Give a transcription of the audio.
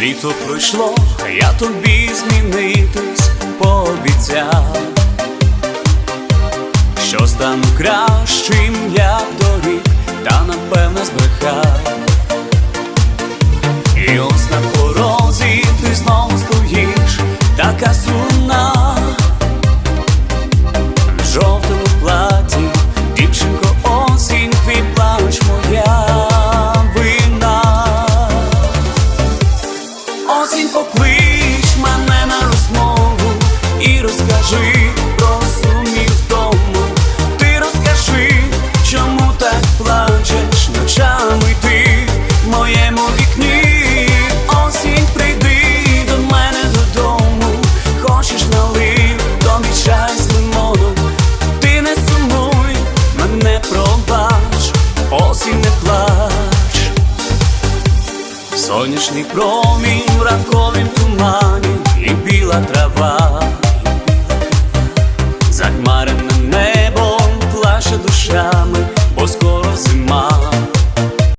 Літо пройшло, я тобі змінитись пообіцяв, що стану кращим, як доріг, та напевно збрехав. Поклич мене на розмову і розкажи Сонячний промінь в ранковім тумані і біла трава, захмареним небом плаше душами, бо скоро зима.